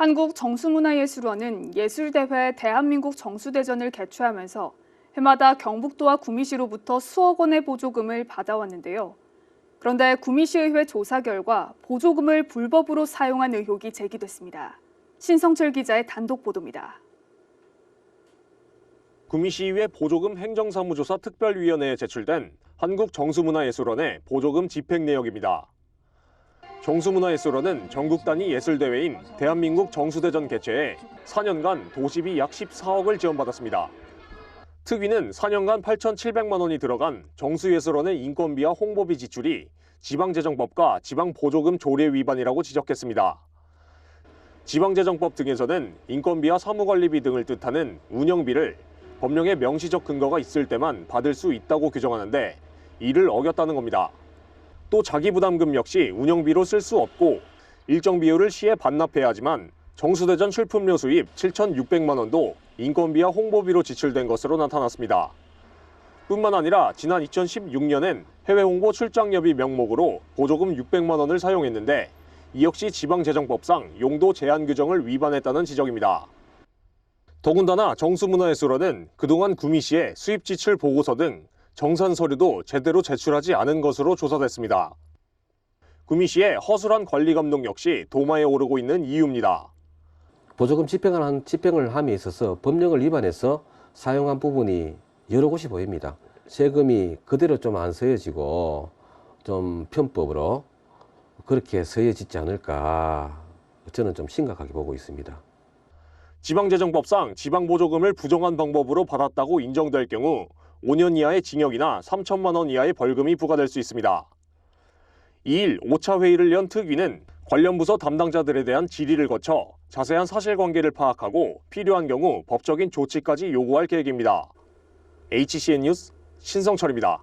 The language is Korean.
한국 정수문화예술원은 예술대회 대한민국 정수대전을 개최하면서 해마다 경북도와 구미시로부터 수억 원의 보조금을 받아왔는데요. 그런데 구미시의회 조사 결과 보조금을 불법으로 사용한 의혹이 제기됐습니다. 신성철 기자의 단독 보도입니다. 구미시의회 보조금 행정사무조사 특별위원회에 제출된 한국정수문화예술원의 보조금 집행 내역입니다. 정수문화예술원은 전국 단위 예술대회인 대한민국 정수대전 개최에 4년간 도시비 약 14억을 지원받았습니다. 특위는 4년간 8,700만 원이 들어간 정수예술원의 인건비와 홍보비 지출이 지방재정법과 지방보조금 조례 위반이라고 지적했습니다. 지방재정법 등에서는 인건비와 사무관리비 등을 뜻하는 운영비를 법령에 명시적 근거가 있을 때만 받을 수 있다고 규정하는데 이를 어겼다는 겁니다. 또 자기 부담금 역시 운영비로 쓸 수 없고 일정 비율을 시에 반납해야 하지만 정수대전 출품료 수입 7,600만 원도 인건비와 홍보비로 지출된 것으로 나타났습니다. 뿐만 아니라 지난 2016년엔 해외 홍보 출장료비 명목으로 보조금 600만 원을 사용했는데 이 역시 지방재정법상 용도 제한 규정을 위반했다는 지적입니다. 더군다나 정수문화예술원은 그동안 구미시에 수입 지출 보고서 등 정산 서류도 제대로 제출하지 않은 것으로 조사됐습니다. 구미시의 허술한 관리 감독 역시 도마에 오르고 있는 이유입니다. 보조금 집행을 한 집행을 함에 있어서 법령을 위반해서 사용한 부분이 여러 곳이 보입니다. 세금이 그대로 좀 안 서여지고 좀 편법으로 그렇게 서여지지 않을까 저는 좀 심각하게 보고 있습니다. 지방재정법상 지방보조금을 부정한 방법으로 받았다고 인정될 경우 5년 이하의 징역이나 3천만 원 이하의 벌금이 부과될 수 있습니다. 2일 5차 회의를 연 특위는 관련 부서 담당자들에 대한 질의를 거쳐 자세한 사실관계를 파악하고 필요한 경우 법적인 조치까지 요구할 계획입니다. HCN 뉴스 신성철입니다.